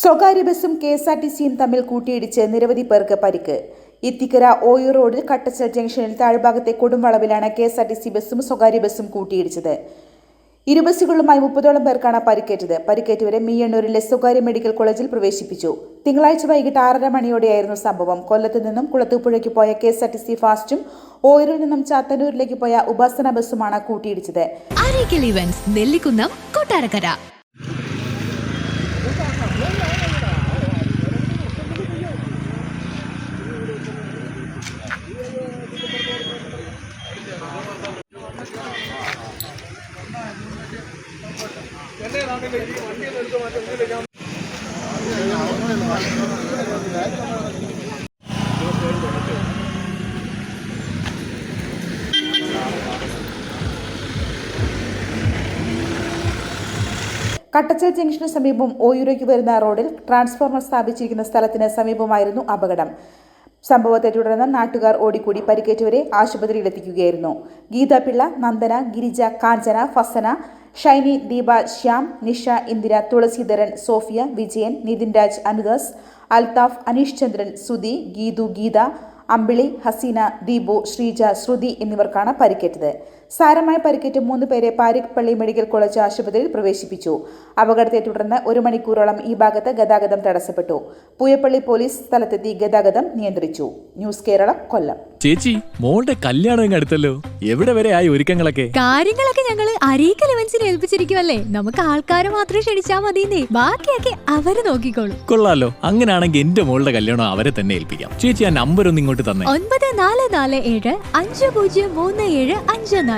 സ്വകാര്യ ബസും K S R T സിയും തമ്മിൽ കൂട്ടിയിടിച്ച് നിരവധി പേർക്ക് പരിക്ക്. ഇത്തിക്കര ഓയൂർ റോഡിൽ കട്ടച്ചൽ ജംഗ്ഷനിൽ താഴ്ഭാഗത്തെ കൊടുംവളവിലാണ് K S R T C ബസും സ്വകാര്യ ബസും കൂട്ടിയിടിച്ചത്. ഇരു ബസ്സുകളുമായി മുപ്പതോളം പേർക്കാണ് പരിക്കേറ്റത്. പരിക്കേറ്റവരെ മീയണ്ണൂരിലെ സ്വകാര്യ മെഡിക്കൽ കോളേജിൽ പ്രവേശിപ്പിച്ചു. തിങ്കളാഴ്ച വൈകിട്ട് ആറര മണിയോടെയായിരുന്നു സംഭവം. കൊല്ലത്ത് നിന്നും കുളത്തൂപ്പുഴയ്ക്ക് പോയ K S R T C ഫാസ്റ്റും ഓയൂരിൽ നിന്നും ചാത്തന്നൂരിലേക്ക് പോയ ഉപാസന ബസ്സുമാണ് കൂട്ടിയിടിച്ചത്. കട്ടച്ചൽ ജംഗ്ഷന് സമീപം ഓയൂരയ്ക്ക് വരുന്ന റോഡിൽ ട്രാൻസ്ഫോർമർ സ്ഥാപിച്ചിരിക്കുന്ന സ്ഥലത്തിന് സമീപമായിരുന്നു അപകടം. സംഭവത്തെ തുടർന്ന് നാട്ടുകാർ ഓടിക്കൂടി പരിക്കേറ്റവരെ ആശുപത്രിയിലെത്തിക്കുകയായിരുന്നു. ഗീതാപിള്ള നന്ദന ഗിരിജ കാഞ്ചന ഫസന ഷൈനി ദീപ ശ്യാം നിഷ ഇന്ദിര തുളസീധരൻ സോഫിയ വിജയൻ നിതിൻ രാജ് അനുദാസ് അൽതാഫ് അനീഷ് ചന്ദ്രൻ സുധി ഗീതു ഗീത അമ്പിളി ഹസീന ദീപു ശ്രീജ ശ്രുതി എന്നിവർക്കാണ് പരിക്കേറ്റത്. സാരമായ പരിക്കേറ്റ് മൂന്ന് പേരെ പാരിപ്പള്ളി മെഡിക്കൽ കോളേജ് ആശുപത്രിയിൽ പ്രവേശിപ്പിച്ചു. അപകടത്തെ തുടർന്ന് ഒരു മണിക്കൂറോളം ഈ ഭാഗത്ത് ഗതാഗതം തടസ്സപ്പെട്ടു. പൂയപ്പള്ളി പോലീസ് സ്ഥലത്തെത്തി ഗതാഗതം നിയന്ത്രിച്ചു. ന്യൂസ് കേരളം കൊല്ലം. ചേച്ചി മോളുടെ കല്യാണം അടുത്തല്ലോ. എവിടെ വരെ ആയി ഒരുക്കങ്ങളൊക്കെ? കാര്യങ്ങളൊക്കെ ഞങ്ങൾ അരീക്കൽ ഇവന്റ്സിനെ ഏൽപ്പിച്ചിരിക്കുവല്ലേ. നമുക്ക് ആൾക്കാരെ മാത്രമേ ക്ഷണിച്ചാ മതിന്നേ ബാക്കിയൊക്കെ അവർ നോക്കിക്കോളും. കൊള്ളാലോ. അങ്ങനെയാണെങ്കിൽ എന്റെ മോളുടെ കല്യാണം അവരെ തന്നെ ഏൽപ്പിക്കാം. ചേച്ചി ആ നമ്പർ ഒന്ന് ഇങ്ങോട്ട് തന്നെ. ഒൻപത് നാല് നാല് ഏഴ് അഞ്ച് പൂജ്യം മൂന്ന് ഏഴ് അഞ്ച് നാല്.